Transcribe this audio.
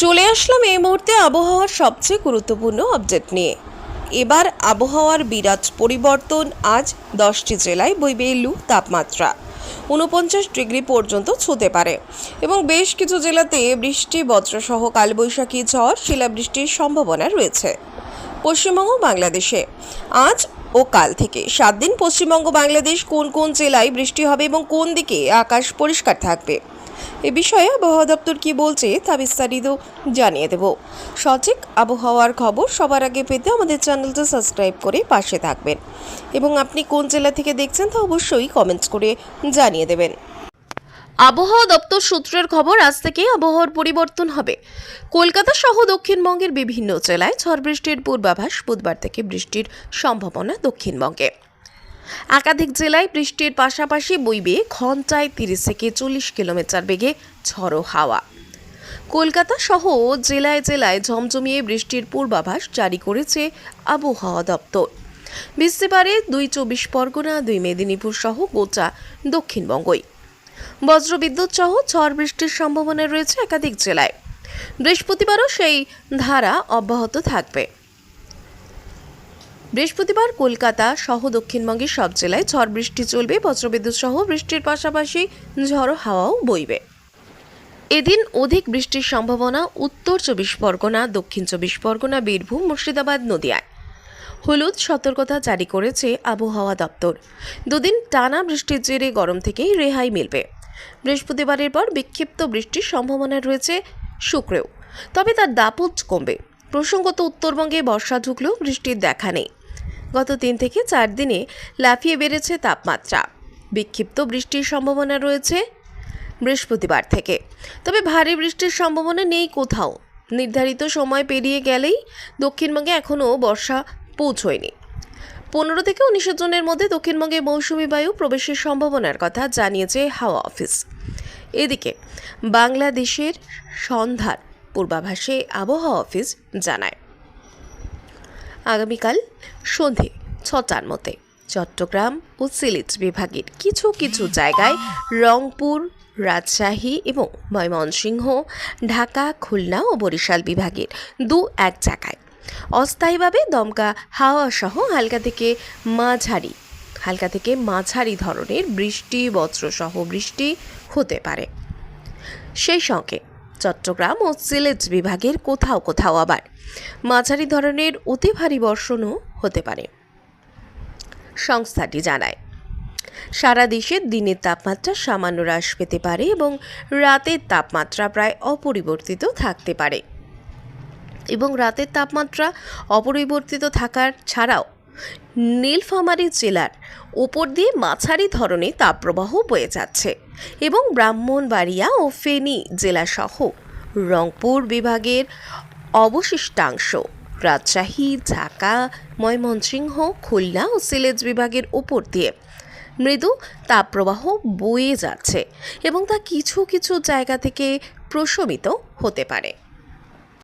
চলে আসলাম এই মুহূর্তে আবহাওয়ার সবচেয়ে গুরুত্বপূর্ণ আপডেট নিয়ে। এবার আবহাওয়ার বিরাট পরিবর্তন, আজ দশটি জেলায় বইবে লু তাপমাত্রা। উনপঞ্চাশ ডিগ্রি পর্যন্ত ছুঁতে পারে। এবং বেশ কিছু জেলাতে বৃষ্টি, বজ্রসহ কালবৈশাখী ঝড়, শিলাবৃষ্টির সম্ভাবনা রয়েছে। পশ্চিমবঙ্গ, বাংলাদেশে। আজ ও কাল থেকে সাত দিন পশ্চিমবঙ্গ, বাংলাদেশ কোন কোন জেলায় বৃষ্টি হবে এবং কোন দিকে আকাশ পরিষ্কার থাকবে। এ বিষয়ে আবহাওয়া দপ্তর কি বলছে তা বিস্তারিত জানিয়ে দেব। সঠিক আবহাওয়ার খবর সবার আগে পেতে আমাদের চ্যানেলটা সাবস্ক্রাইব করে পাশে থাকবেন এবং আপনি কোন জেলা থেকে দেখছেন তা অবশ্যই কমেন্টস করে জানিয়ে দেবেন। আবহাওয়া দপ্তর সূত্রের খবর, আজ থেকে আবহাওয়ার পরিবর্তন হবে। কলকাতা সহ দক্ষিণবঙ্গের বিভিন্ন জেলায় ঝড় বৃষ্টির পূর্বাভাস বুধবার থেকে বৃষ্টির সম্ভাবনা দক্ষিণবঙ্গে। একাধিক জেলায় বৃষ্টির পাশাপাশি বইবে ঘন্টায় তিরিশ থেকে চল্লিশ কিলোমিটার বেগে ঝড়ো হাওয়া। কলকাতা সহ জেলায় জেলায় ঝমঝমিয়ে বৃষ্টির পূর্বাভাস জারি করেছে আবহাওয়া দপ্তর। বৃষ্টি পারে দুই চব্বিশ পরগনা, দুই মেদিনীপুর সহ গোটা দক্ষিণবঙ্গই। বজ্রবিদ্যুৎ সহ ঝড় বৃষ্টির সম্ভাবনা রয়েছে একাধিক জেলায়। বৃহস্পতিবারও সেই ধারা অব্যাহত থাকবে। বৃহস্পতিবার কলকাতা সহ দক্ষিণবঙ্গের সব জেলায় ঝড় বৃষ্টি চলবে, বজ্রবিদ্যুৎ সহ বৃষ্টির পাশাপাশি ঝড়ো হাওয়াও বইবে। এদিন অধিক বৃষ্টির সম্ভাবনা উত্তর চব্বিশ পরগনা, দক্ষিণ চব্বিশ পরগনা, বীরভূম, মুর্শিদাবাদ, নদিয়ায়। হলুদ সতর্কতা জারি করেছে আবহাওয়া দপ্তর। দুদিন টানা বৃষ্টির জেরে গরম থেকেই রেহাই মিলবে। বৃহস্পতিবারের পর বিক্ষিপ্ত বৃষ্টির সম্ভাবনা রয়েছে শুক্রেও, তবে তার দাপট কমবে। প্রসঙ্গত উত্তরবঙ্গে বর্ষা ঢুকলেও বৃষ্টির দেখা নেই। গত তিন থেকে চার দিনে লাফিয়ে বেড়েছে তাপমাত্রা। বিক্ষিপ্ত বৃষ্টির সম্ভাবনা রয়েছে বৃহস্পতিবার থেকে। তবে ভারী বৃষ্টির সম্ভাবনা নেই কোথাও। নির্ধারিত সময় পেরিয়ে গেলেই দক্ষিণবঙ্গে এখনও বর্ষা পৌঁছয়নি। পনেরো থেকে উনিশশো জনের মধ্যে দক্ষিণবঙ্গে মৌসুমি বায়ু প্রবেশের সম্ভাবনার কথা জানিয়েছে হাওয়া অফিস। এদিকে বাংলাদেশের সন্ধ্যার পূর্বাভাসে আবহাওয়া অফিস জানায়। আগামীকাল সন্ধে ছটার মধ্যে চট্টগ্রাম ও সিলেট বিভাগের কিছু কিছু জায়গায় রংপুর, রাজশাহী এবং ময়মনসিংহ, ঢাকা, খুলনা ও বরিশাল বিভাগের দু এক জায়গায়। অস্থায়ীভাবে দমকা হাওয়া সহ হালকা থেকে মাঝারি, হালকা থেকে মাঝারি ধরনের বৃষ্টি, বজ্রসহ বৃষ্টি হতে পারে। সেই সঙ্গে চট্টগ্রাম ও সিলেট বিভাগের কোথাও কোথাও আবার। মাঝারি ধরনের অতি ভারী বর্ষণও হতে পারে। সংস্থাটি জানায়, সারা দেশে দিনের তাপমাত্রা সামান্য হ্রাস পেতে পারে এবং রাতের তাপমাত্রা প্রায় অপরিবর্তিত থাকতে পারে। এবং রাতের তাপমাত্রা অপরিবর্তিত থাকার ছাড়াও নীলফামারী জেলার ওপর দিয়ে মাঝারি ধরনের তাপপ্রবাহ বয়ে যাচ্ছে এবং ব্রাহ্মণবাড়িয়া ও ফেনী জেলাসহ রংপুর বিভাগের অবশিষ্টাংশ, রাজশাহী, ঢাকা, ময়মনসিংহ, খুলনা ও সিলেট বিভাগের ওপর দিয়ে মৃদু তাপপ্রবাহ বয়ে যাচ্ছে এবং তা কিছু কিছু জায়গা থেকে প্রশমিত হতে পারে।